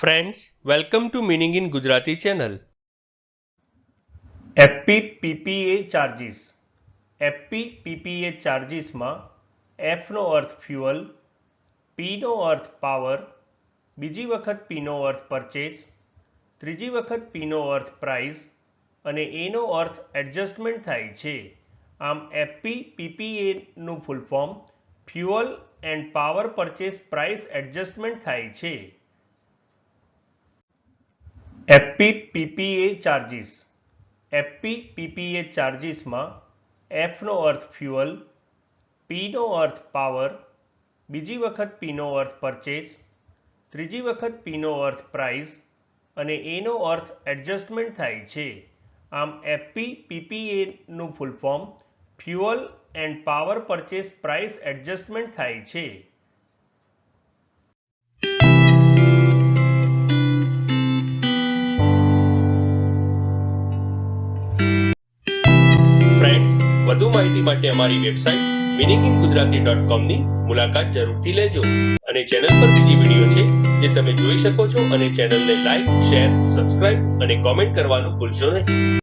Friends welcome to meaning in Gujarati channel FP PPA charges FP PPA ચાર્જિસમાં એફનો અર્થ fuel પીનો અર્થ power બીજી વખત પીનો અર્થ પરચેસ ત્રીજી વખત પીનો અર્થ પ્રાઇસ અને એનો અર્થ એડજસ્ટમેન્ટ થાય છે. આમ FP પીપીએનું full form fuel and power purchase price adjustment થાય છે. FP PPA charges FP PPA ચાર્જિસમાં એફનો અર્થ ફ્યુઅલ પીનો અર્થ પાવર બીજી વખત પીનો અર્થ પરચેસ ત્રીજી વખત પીનો અર્થ પ્રાઇસ અને એનો અર્થ એડજસ્ટમેન્ટ થાય છે. આમ FP પીપીએનું full form fuel and power purchase price adjustment થાય છે. વધુ માહિતી માટે અમારી વેબસાઇટ મિનિંગની મુલાકાત જરૂરથી લેજો. અને ચેનલ પર બીજી વીડિયો છે જે તમે જોઈ શકો છો અને ચેનલને લાઈક, શેર, સબસ્ક્રાઇબ અને કોમેન્ટ કરવાનું ભૂલશો નહીં.